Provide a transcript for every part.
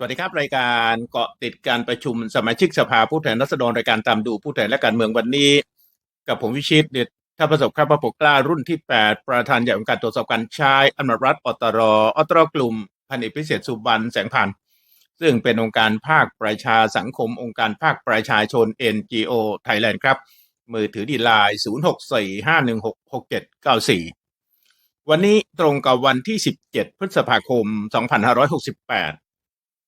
สวัสดีครับ รายการเกาะติดการประชุมสมาชิกสภาผู้แทนราษฎรรายการตามดูผู้แทนและการเมืองวันนี้ กับผมวิชิตเดชถ้าประสบครับพระปกกล้ารุ่นที่ 8 ประธานใหญ่องค์การตรวจสอบการใช้อำนาจรัฐอตรอตรกลุ่มพันเอกพิเศษสุบรรณแสงพันธ์ซึ่งเป็นองค์การภาคประชาสังคม องค์การภาคประชาชน NGO Thailand ครับ มือถือดีไลน์0645166794 วันนี้ตรงกับวันที่ 17 พฤษภาคม 2568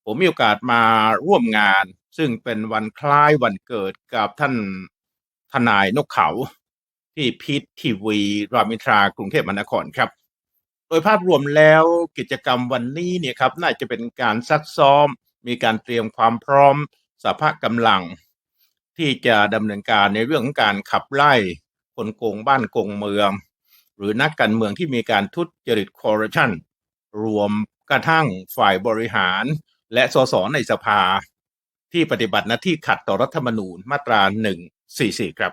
ผมมีโอกาสมาร่วมงาน ซึ่งเป็นวันคล้ายวันเกิดกับท่านทนายนกเขา ที่พีททีวีรามอินทรากรุงเทพมหานครครับ โดยภาพรวมแล้วกิจกรรมวันนี้เนี่ยครับน่าจะเป็นการซักซ้อม มีการเตรียมความพร้อมสภาพกำลัง ที่จะดำเนินการในเรื่องของการขับไล่คนโกงบ้านโกงเมือง หรือนักการเมืองที่มีการทุจริตคอร์รัปชันรวมกระทั่งฝ่ายบริหาร และสสในสภาที่ปฏิบัติหน้าที่ขัดต่อรัฐธรรมนูญมาตรา 144 ครับ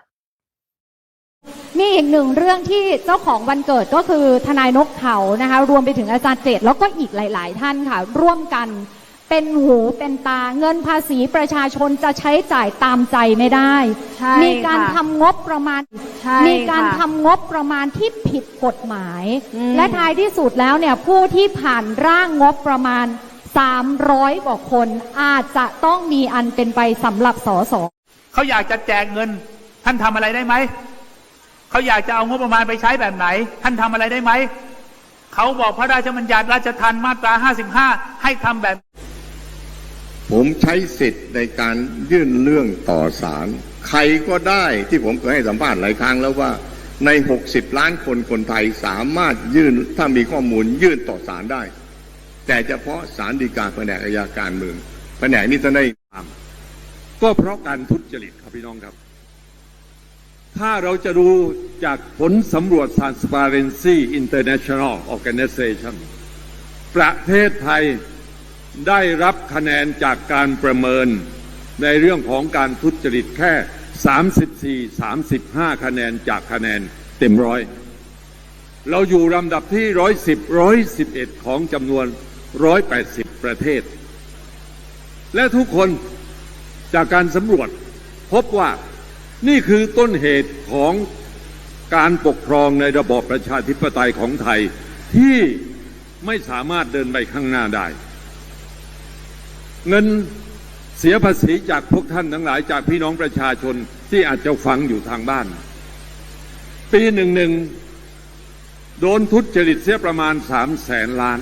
มีอีกหนึ่งเรื่องที่เจ้าของวันเกิดก็คือทนายนกเขานะคะ รวมไปถึงอาจารย์เจตแล้วก็อีกหลาย ๆ ท่านค่ะ ร่วมกันเป็นหูเป็นตาเงินภาษีประชาชนจะใช้จ่ายตามใจไม่ได้ใช่มีการค่ะทำงบประมาณใช่มีการค่ะทำงบประมาณที่ผิดกฎหมายอืมและท้ายที่สุดแล้วเนี่ยผู้ที่ผ่านร่างงบประมาณ 300กว่าคนอาจจะต้องมีอันเป็นไปสำหรับสสเขาอยากจะแจกเงิน ท่านทำอะไรได้ไหมเขาอยากจะเอางบประมาณไปใช้แบบไหน ท่านทำอะไรได้ไหมเขาบอกพระราชบัญญัติราชทัณฑ์มาตรา 55 ให้ทำแบบ ผมใช้สิทธิ์ในการยื่นเรื่องต่อศาลใครก็ได้ที่ผมเคยให้สัมภาษณ์หลายครั้งแล้วว่าใน 60 ล้านคนคนไทยสามารถยื่นถ้ามีข้อมูลยื่นต่อศาลได้ แต่เฉพาะศาลฎีกาแผนกอาญาการเมืองแผนกนี้จะได้ทำก็เพราะการทุจริตครับพี่น้องครับ ถ้าเราจะดูจากผลสำรวจ Transparency International Organization ประเทศไทยได้รับคะแนนจากการประเมินในเรื่องของการทุจริตแค่ 34 35 คะแนนจากคะแนนเต็มร้อย เราอยู่ลำดับที่ 110 111 ของจำนวน 180 ประเทศ และทุกคนจากการสำรวจพบว่านี่คือต้นเหตุของการปกครองในระบอบประชาธิปไตยของไทยที่ไม่สามารถเดินไปข้างหน้าได้ เงินเสียภาษีจากพวกท่านทั้งหลายจากพี่น้องประชาชนที่อาจจะฟังอยู่ทางบ้าน ปีหนึ่งหนึ่งโดนทุจริตเสียประมาณสามแสนล้าน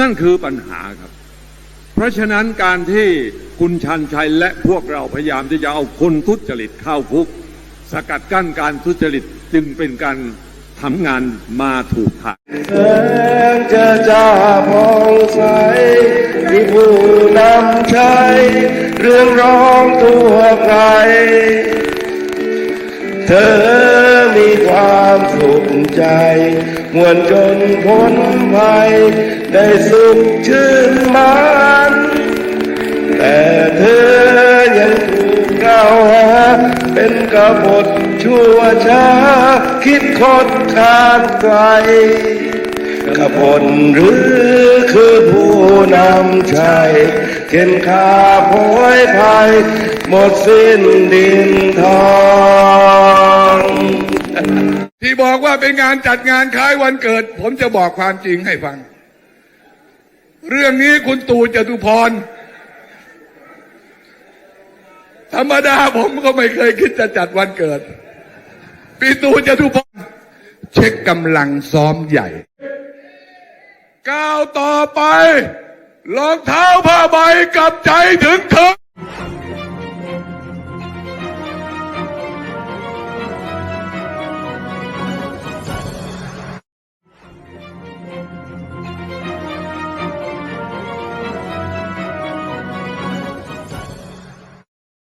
นั่นคือปัญหาครับ เพราะฉะนั้นการที่คุณชันชัยและพวกเราพยายามที่จะเอาคนทุจริตเข้าคุก สกัดกั้นการทุจริตจึงเป็นการทำงานมาถูกทางแสงจะจ้าพองใสมีผู้นำใช้เรื่องร้องทั่วไกลเธอมีความ สุขใจ มวลจนพ้นภัยได้สุขชื่นมันแต่เธอยังถูกกล่าวหาเป็นกบฏชั่วช้า คิดคดทางไกลกบฏหรือคือผู้นำชัยเข็นขาโพยภัยหมดสิ้นดินทอง ที่บอกว่าเป็นงานจัดงานคล้ายวันเกิด ผมจะบอกความจริงให้ฟัง เรื่องนี้คุณตู่จตุพร ธรรมดาผมก็ไม่เคยคิดจะจัดวันเกิดปีตู่จตุพร เช็คกำลังซ้อมใหญ่ก้าวต่อไปรองเท้าผ้าใบกับใจถึงเธอ